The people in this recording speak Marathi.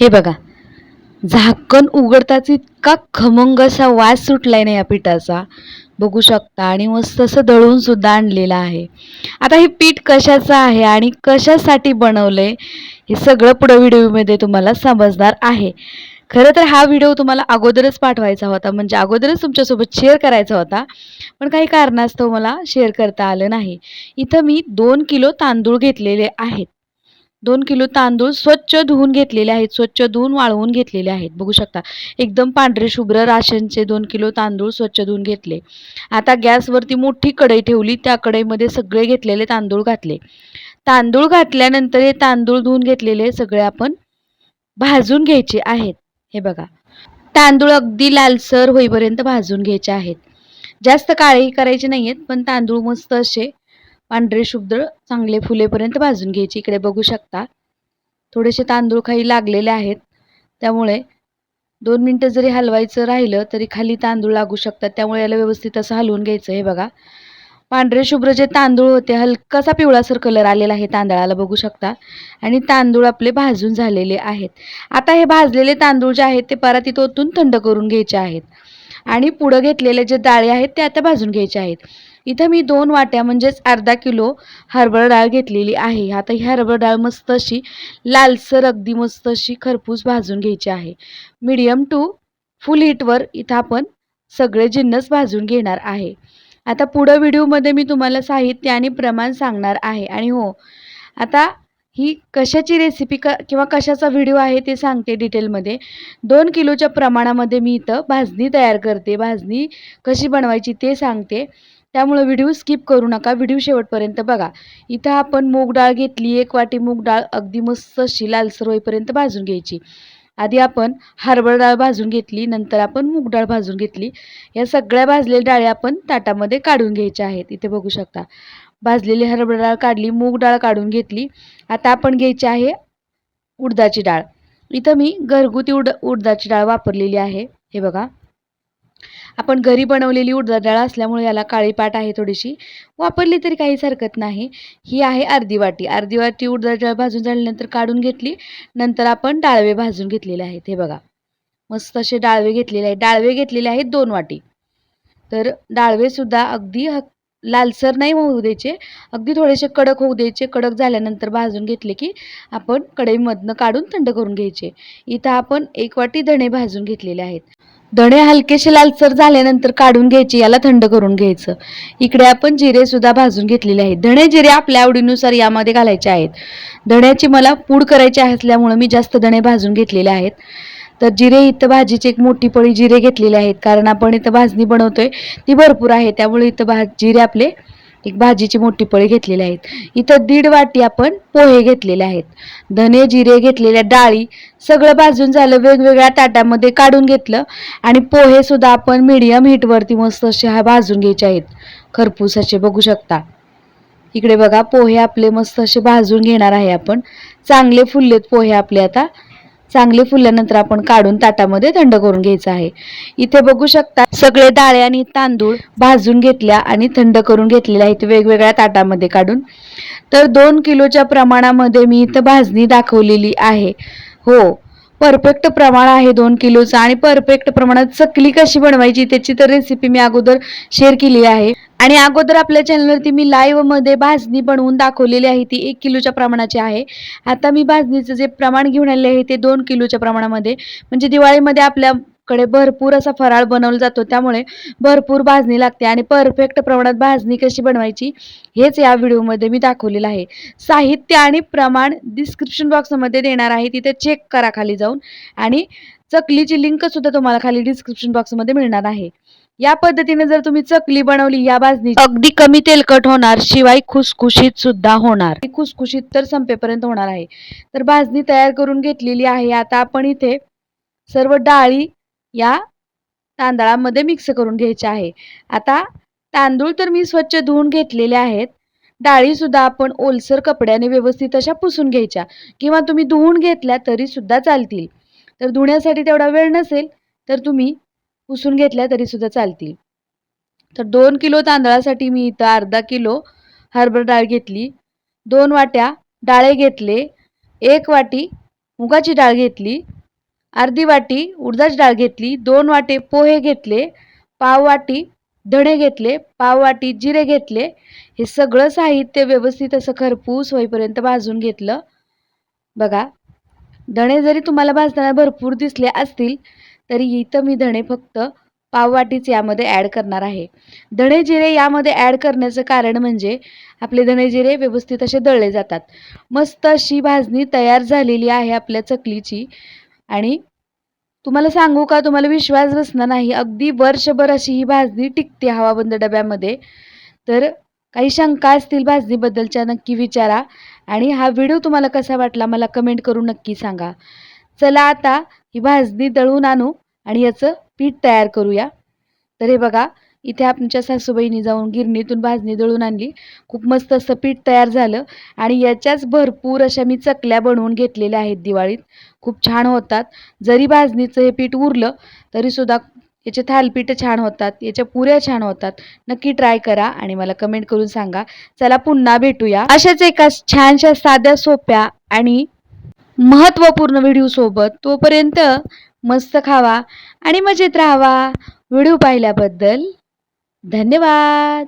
हे बघा. झाकण उघडताच इतका खमंग असा वास सुटलाय ना या पिठाचा. बघू शकता. आणि मस्त असं दळून सुद्धा आणलेलं आहे. आता हे पीठ कशाचं आहे आणि कशासाठी बनवलंय हे सगळं पुढं व्हिडिओमध्ये तुम्हाला समजणार आहे. खरं तर हा व्हिडिओ तुम्हाला अगोदरच पाठवायचा होता. म्हणजे अगोदरच तुमच्यासोबत शेअर करायचा होता. पण काही कारणास्तव मला शेअर करता आलं नाही. इथं मी दोन किलो तांदूळ घेतलेले आहेत. दोन किलो तांदूळ स्वच्छ धुवून घेतलेले आहेत. स्वच्छ धुवून वाळवून घेतलेले आहेत. बघू शकता. एकदम पांढरे शुभ्र राशनचे दोन किलो तांदूळ स्वच्छ धुवून घेतले. आता गॅसवरती मोठी कढई ठेवली. त्या कढईमध्ये सगळे घेतलेले तांदूळ घातले. तांदूळ घातल्यानंतर हे तांदूळ धुवून घेतलेले सगळे आपण भाजून घ्यायचे आहेत. हे बघा. तांदूळ अगदी लालसर होईपर्यंत भाजून घ्यायचे आहेत. जास्त काळेही करायचे नाही आहेत पण तांदूळ मस्त असे पांढरे शुभ्र चांगले फुलेपर्यंत भाजून घ्यायचे. इकडे बघू शकता. थोडेसे तांदूळ काही लागलेले आहेत. त्यामुळे दोन मिनटं जरी हलवायचं राहिलं तरी खाली तांदूळ लागू शकतात. त्यामुळे याला व्यवस्थित असं हलवून घ्यायचं हे बघा. पांढरे शुभ्र जे तांदूळ होते हलकासा पिवळासर कलर आलेला आहे तांदळाला बघू शकता. आणि तांदूळ आपले भाजून झालेले आहेत. आता हे भाजलेले तांदूळ जे आहेत ते परातीत ओतून थंड करून घ्यायचे आहेत. आणि पुढं घेतलेले जे डाळे आहेत ते आता भाजून घ्यायचे आहेत. इथं मी दोन वाट्या म्हणजेच अर्धा किलो हरभरा डाळ घेतलेली आहे. आता ही हरभरा डाळ मस्त अशी लालसर अगदी मस्त अशी खरपूस भाजून घ्यायची आहे. मीडियम टू फुल हीटवर इथं आपण सगळे जिन्नस भाजून घेणार आहे. आता पुढं व्हिडिओमध्ये मी तुम्हाला साहित्य आणि प्रमाण सांगणार आहे. आणि हो आता ही कशाची रेसिपी क किंवा कशाचा व्हिडिओ आहे ते सांगते डिटेलमध्ये दोन किलोच्या प्रमाणामध्ये मी इथं भाजणी तयार करते. भाजणी कशी बनवायची ते सांगते. त्यामुळं व्हिडिओ स्किप करू नका. व्हिडिओ शेवटपर्यंत बघा. इथं आपण मूग डाळ घेतली एक वाटी मूग डाळ अगदी मस्त अशी लालसर होईपर्यंत भाजून घ्यायची. आधी आपण हरभरा डाळ भाजून घेतली नंतर आपण मूग डाळ भाजून घेतली. या सगळ्या भाजलेल्या डाळी आपण ताटामध्ये काढून घ्यायच्या आहेत. इथे बघू शकता. भाजलेली हरभरा डाळ काढली मूग डाळ काढून घेतली. आता आपण घ्यायची आहे उडदाची डाळ. इथं मी घरगुती उड उडदाची डाळ वापरलेली आहे. हे बघा. आपण घरी बनवलेली उडदाची डाळ असल्यामुळे याला काळी पाट आहे थोडीशी. वापरली तरी काहीच हरकत नाही. ही आहे अर्धी वाटी. अर्धी वाटी उडदाची डाळ भाजून झाल्यानंतर काढून घेतली. नंतर आपण डाळवे भाजून घेतलेले आहेत. हे बघा. मस्त असे डाळवे घेतलेले आहेत. डाळवे घेतलेले आहेत दोन वाटी. तर डाळवेसुद्धा अगदी ह लालसर नाही होऊ द्यायचे. अगदी थोडेसे कडक होऊ द्यायचे. कडक झाल्यानंतर भाजून घेतले की आपण कढईमधनं काढून थंड करून घ्यायचे. इथं आपण एक वाटी धणे भाजून घेतलेले आहेत. धणे हलकेसे लालसर झाल्यानंतर काढून घ्यायचे याला थंड करून घ्यायचं. इकडे आपण जिरे सुद्धा भाजून घेतलेले आहेत. धणे जिरे आपल्या आवडीनुसार यामध्ये घालायचे आहेत. धण्याची मला पूड करायची असल्यामुळं मी जास्त धणे भाजून घेतलेले आहेत. तर जिरे इथं भाजीची एक मोठी पळी जिरे घेतलेले आहेत. कारण आपण इथं भाजणी बनवतोय ती भरपूर आहे. त्यामुळे इथं भा जिरे आपले एक भाजीची मोठी पळी घेतलेली आहेत. इथं दीड वाटी आपण पोहे घेतलेले आहेत. धने जिरे घेतलेल्या डाळी सगळं भाजून झालं वेगवेगळ्या ताटामध्ये काढून घेतलं आणि पोहे सुद्धा आपण मिडियम हीटवरती मस्त असे हा भाजून घ्यायचे आहेत. खरपूस असे बघू शकता. इकडे बघा पोहे आपले मस्त असे भाजून घेणार आहे आपण. चांगले फुललेत पोहे आपले आता. चांगले फुलल्यानंतर आपण काढून ताटामध्ये थंड करून घ्यायचं आहे. इथे बघू शकता सगळे डाळे आणि तांदूळ भाजून घेतल्या आणि थंड करून घेतलेल्या आहेत वेगवेगळ्या ताटामध्ये काढून. तर दोन किलोच्या प्रमाणामध्ये मी इथं भाजणी दाखवलेली आहे. हो परफेक्ट प्रमाण आहे दोन किलोचं आणि परफेक्ट प्रमाणात चकली कशी बनवायची त्याची तर रेसिपी मी अगोदर शेअर केली आहे. आणि अगोदर आपल्या चॅनलवरती मी लाईव्हमध्ये भाजणी बनवून दाखवलेली आहे ती एक किलोच्या प्रमाणाची आहे. आता मी भाजणीचं जे प्रमाण घेऊन आले आहे ते दोन किलोच्या प्रमाणामध्ये. म्हणजे दिवाळीमध्ये आपल्याकडे भरपूर असा फराळ बनवला जातो त्यामुळे भरपूर भाजणी लागते. आणि परफेक्ट प्रमाणात भाजणी कशी बनवायची हेच या व्हिडिओमध्ये मी दाखवलेलं आहे. साहित्य आणि प्रमाण डिस्क्रिप्शन बॉक्समध्ये देणार आहे तिथे चेक करा खाली जाऊन. आणि चकलीची लिंकसुद्धा तुम्हाला खाली डिस्क्रिप्शन बॉक्समध्ये मिळणार आहे. या पद्धतीने जर तुम्ही चकली बनवली या भाजणी अगदी कमी तेलकट होणार शिवाय खुसखुशीत सुद्धा होणार. खुसखुशीत तर संपेपर्यंत होणार आहे. तर भाजणी तयार करून घेतलेली आहे. आता आपण इथे सर्व डाळी या तांदळामध्ये मिक्स करून घ्यायचे आहे. आता तांदूळ तर मी स्वच्छ धुवून घेतलेले आहेत. डाळी सुद्धा आपण ओलसर कपड्याने व्यवस्थित अशा पुसून घ्यायच्या. किंवा तुम्ही धुवून घेतल्या तरी सुद्धा चालतील. तर धुण्यासाठी तेवढा वेळ नसेल तर तुम्ही पुसून घेतल्या तरी सुद्धा चालतील. तर दोन किलो तांदळासाठी मी इथं अर्धा किलो हरभरा डाळ घेतली. दोन वाट्या डाळे घेतले. एक वाटी मुगाची डाळ घेतली. अर्धी वाटी उडदाची डाळ घेतली. दोन वाटे पोहे घेतले. पाव वाटी धणे घेतले. पाव वाटी जिरे घेतले. हे सगळं साहित्य व्यवस्थित असं खरपूस होईपर्यंत भाजून घेतलं. बघा धणे जरी तुम्हाला भाजताना भरपूर दिसले असतील तरी इथं मी धणे फक्त पाववाटीच यामध्ये ॲड करणार आहे. धणे जिरे यामध्ये ॲड करण्याचं कारण म्हणजे आपले धणे जिरे व्यवस्थित असे दळले जातात. मस्त अशी भाजणी तयार झालेली आहे आपल्या चकलीची. आणि तुम्हाला सांगू का? तुम्हाला विश्वास बसणार नाही. अगदी वर्षभर अशी ही भाजणी टिकते हवाबंद डब्यामध्ये. तर काही शंका असतील भाजणीबद्दलच्या नक्की विचारा. आणि हा व्हिडिओ तुम्हाला कसा वाटला मला कमेंट करून नक्की सांगा. चला आता ही भाजणी दळून आणू आणि याचं पीठ तयार करूया. तर हे बघा इथे आमच्या सासूबाईंनी जाऊन गिरणीतून भाजणी दळून आणली. खूप मस्त असं पीठ तयार झालं आणि याच्याच भरपूर अशा मी चकल्या बनवून घेतलेल्या आहेत दिवाळीत. खूप छान होतात. जरी भाजणीचं हे पीठ उरलं तरीसुद्धा याचे थालपीठ छान होतात. याच्या पुऱ्या छान होतात. नक्की ट्राय करा आणि मला कमेंट करून सांगा. चला पुन्हा भेटूया. अशाच एका छानशा साध्या सोप्या आणि महत्त्वपूर्ण व्हिडिओसोबत तोपर्यंत मस्त खावा आणि मजेत राहावा. व्हिडिओ पाहिल्याबद्दल धन्यवाद.